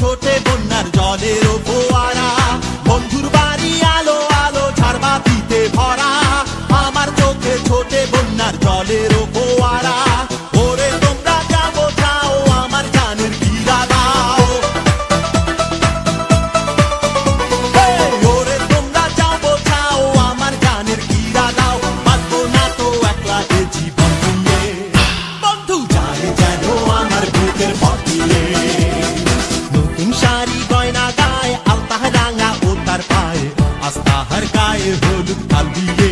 ছোটে বন্যার জলের ফোয়ারা বন্ধুর বাড়ি আলো আলো ঝাড়বাতিতে ভরা। আমার চোখে ছোটে বন্যার জলের ফোয়ারা ওরে তোমরা যাব, যাও আমার জানের গিরা দাও ওরে তোমরা যাব, যাও আমার জানের গিরা দাও বাঁচবো না তো একলা এ জীবন বন্ধু যায় আমার বুকের পথিয়ে আর গায়ে হলুদ পালিয়ে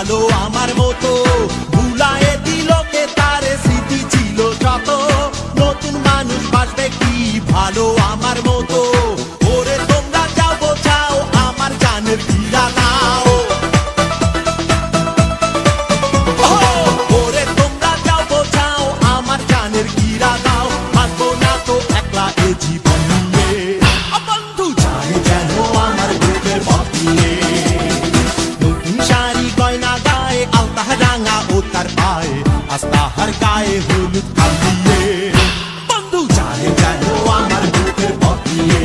ভালো আমার মতো। ভুলায় দিল কে তার স্মৃতি ছিল যত। নতুন মানুষ বাসবে কি ভালো আমার মতো। ওরে তোমরা যাব চাও আমার জানের ভিড়া আর গায়ে হলুদ পালিয়ে বন্ধু চায় যেন আমার বুকের পটিয়ে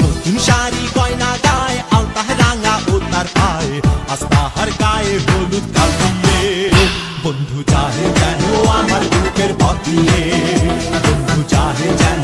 নতুন শাড়ি গয়না গায়ে আলতা রাঙা ও তার পায়ে আজ তাহার গায়ে হলুদ কালিয়ে বন্ধু চায় যেন আমার বুকের পটিয়ে বন্ধু চায় যেন